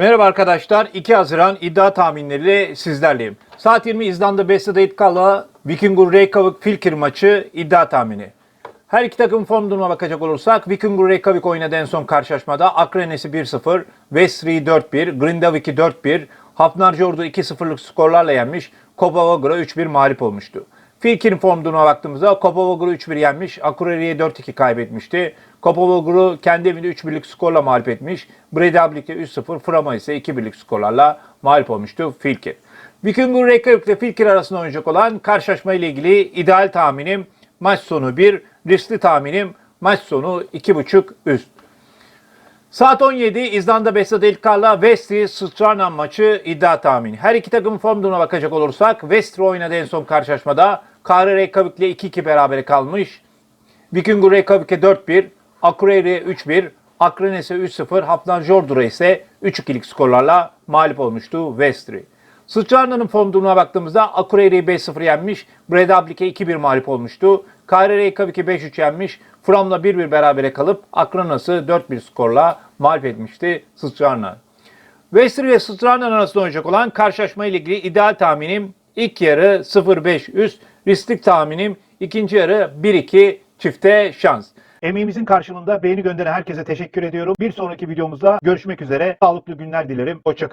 Merhaba arkadaşlar. 2 Haziran iddia tahminleriyle sizlerleyim. Saat 20 İzlanda Besta'da Itkala Vikingur Reykjavik Filkir maçı iddia tahmini. Her iki takım form durumuna bakacak olursak Vikingur Reykjavik oynadı en son karşılaşmada. Akrenesi 1-0, Vestri 4-1, Grindavik'i 4-1, Hafnarjord'u 2-0'lık skorlarla yenmiş. Kopavagura 3-1 mağlup olmuştu. Filkir'in form durumuna baktığımızda Kopavagur'u 3-1 yenmiş. Akureyri'ye 4-2 kaybetmişti. Kopavagur'u kendi evinde 3-1'lik skorla mağlup etmiş. Bredablik'e 3-0, Frama ise 2-1'lik skorlarla mağlup olmuştu Filkir. Vikingur Reykjavik ile Filkir arasında oynayacak olan karşılaşma ile ilgili ideal tahminim maç sonu 1, riskli tahminim maç sonu 2.5 üst. Saat 17 İzlanda Besta'da Ilkar'la Vestri Strana maçı iddia tahmini. Her iki takımın form durumuna bakacak olursak Vestri oynadı en son karşılaşmada. Kare Reykjavik ile 2-2 berabere kalmış. Vikingur Reykjavik'e 4-1, Akureyri 3-1, Akrenes'e 3-0, Hafnarjordur'a ise 3-2'lik skorlarla mağlup olmuştu Vestri. Sıçrarna'nın form durumuna baktığımızda Akureyri'yi 5-0 yenmiş, Bredablik'e 2-1 mağlup olmuştu. Kare Reykjavik'i 5-3 yenmiş, Fram'la 1-1 berabere kalıp Akranas'ı 4-1 skorla mağlup etmişti Sıçrarna. Vestri ve Strand'ın arasında oynayacak olan karşılaşma ile ilgili ideal tahminim ilk yarı 0-5 üst, risklik tahminim ikinci yarı 1-2 çifte şans. Emeğimizin karşılığında beğeni gönderen herkese teşekkür ediyorum. Bir sonraki videomuzda görüşmek üzere. Sağlıklı günler dilerim. Hoşçakalın.